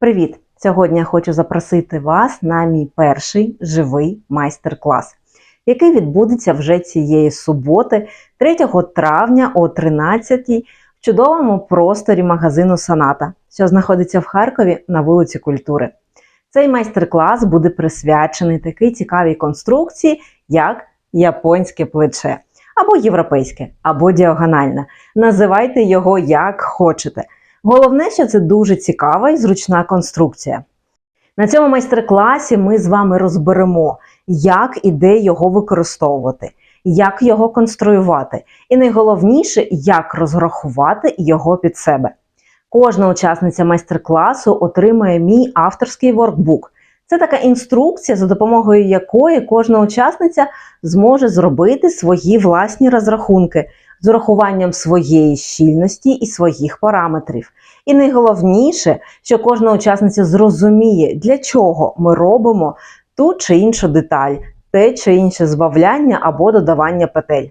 Привіт! Сьогодні я хочу запросити вас на мій перший живий майстер-клас, який відбудеться вже цієї суботи, 3 травня о 13 в чудовому просторі магазину Соната, що знаходиться в Харкові на вулиці Культури. Цей майстер-клас буде присвячений такій цікавій конструкції, як японське плече, або європейське, або діагональне. Називайте його як хочете. Головне, що це дуже цікава і зручна конструкція. На цьому майстер-класі ми з вами розберемо, як і де його використовувати, як його конструювати, і найголовніше, як розрахувати його під себе. Кожна учасниця майстер-класу отримає мій авторський воркбук. Це така інструкція, за допомогою якої кожна учасниця зможе зробити свої власні розрахунки з урахуванням своєї щільності і своїх параметрів. І найголовніше, що кожна учасниця зрозуміє, для чого ми робимо ту чи іншу деталь, те чи інше збавляння або додавання петель.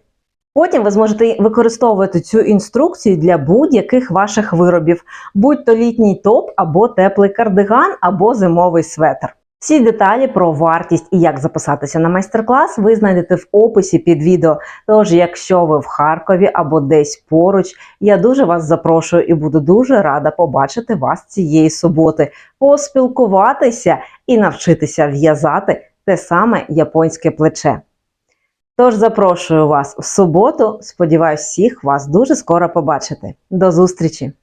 Потім ви зможете використовувати цю інструкцію для будь-яких ваших виробів, будь то літній топ, або теплий кардиган, або зимовий светр. Всі деталі про вартість і як записатися на майстер-клас ви знайдете в описі під відео. Тож, якщо ви в Харкові або десь поруч, я дуже вас запрошую і буду дуже рада побачити вас цієї суботи, поспілкуватися і навчитися в'язати те саме японське плече. Тож запрошую вас в суботу. Сподіваюсь, всіх вас дуже скоро побачити. До зустрічі!